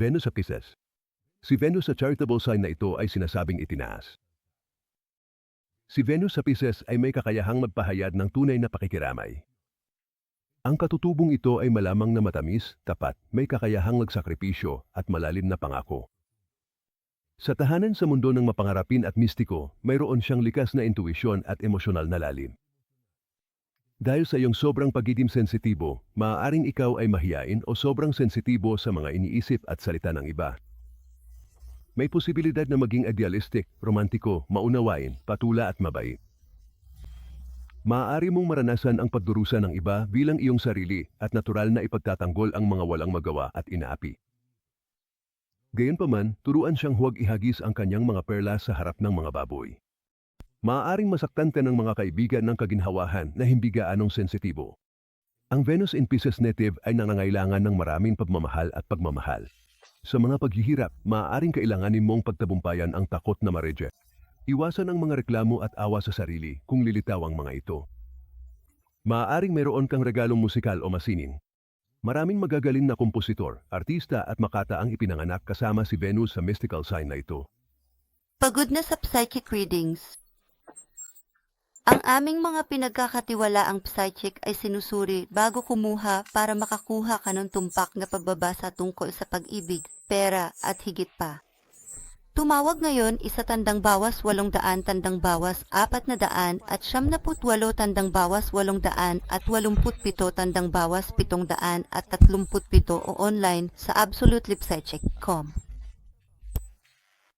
Venus sa Pisces. Si Venus sa charitable sign na ito ay sinasabing itinaas. Si Venus sa Pisces ay may kakayahang magpahayag ng tunay na pakikiramay. Ang katutubong ito ay malamang na matamis, tapat, may kakayahang magsakripisyo at malalim na pangako. Sa tahanan sa mundo ng mapangarapin at mistiko, mayroon siyang likas na intuisyon at emosyonal na lalim. Dahil sa iyong sobrang pagiging sensitibo, maaaring ikaw ay mahiyain o sobrang sensitibo sa mga iniisip at salita ng iba. May posibilidad na maging idealistic, romantiko, maunawain, patula at mabait. Maaari mong maranasan ang pagdurusa ng iba bilang iyong sarili at natural na ipagtatanggol ang mga walang magawa at inaapi. Gayunpaman, turuan siyang huwag ihagis ang kanyang mga perla sa harap ng mga baboy. Maaaring masaktan ka ng mga kaibigan ng kaginhawahan na hindi gaanong sensitibo. Ang Venus in Pisces native ay nangangailangan ng maraming pagmamahal at pagmamahal. Sa mga paghihirap, maaaring kailanganin mong pagtabumpayan ang takot na ma-reject. Iwasan ang mga reklamo at awa sa sarili kung lilitaw ang mga ito. Maaaring mayroon kang regalong musikal o masining. Maraming magagaling na kompositor, artista at makata ang ipinanganak kasama si Venus sa mystical sign na ito. Pagod na sa psychic readings. Ang aming mga pinagkakatiwalaang psychic ay sinusuri bago kumuha para makakuha ka ng tumpak na pagbabasa tungkol sa pag-ibig, pera at higit pa. Tumawag ngayon isa tandang bawas walong daan tandang bawas apat na daan at siyam na putwalo tandang bawas walong daan at walumput pito tandang bawas pitong daan at tatlumput pito o online sa absolutelipsychic.com.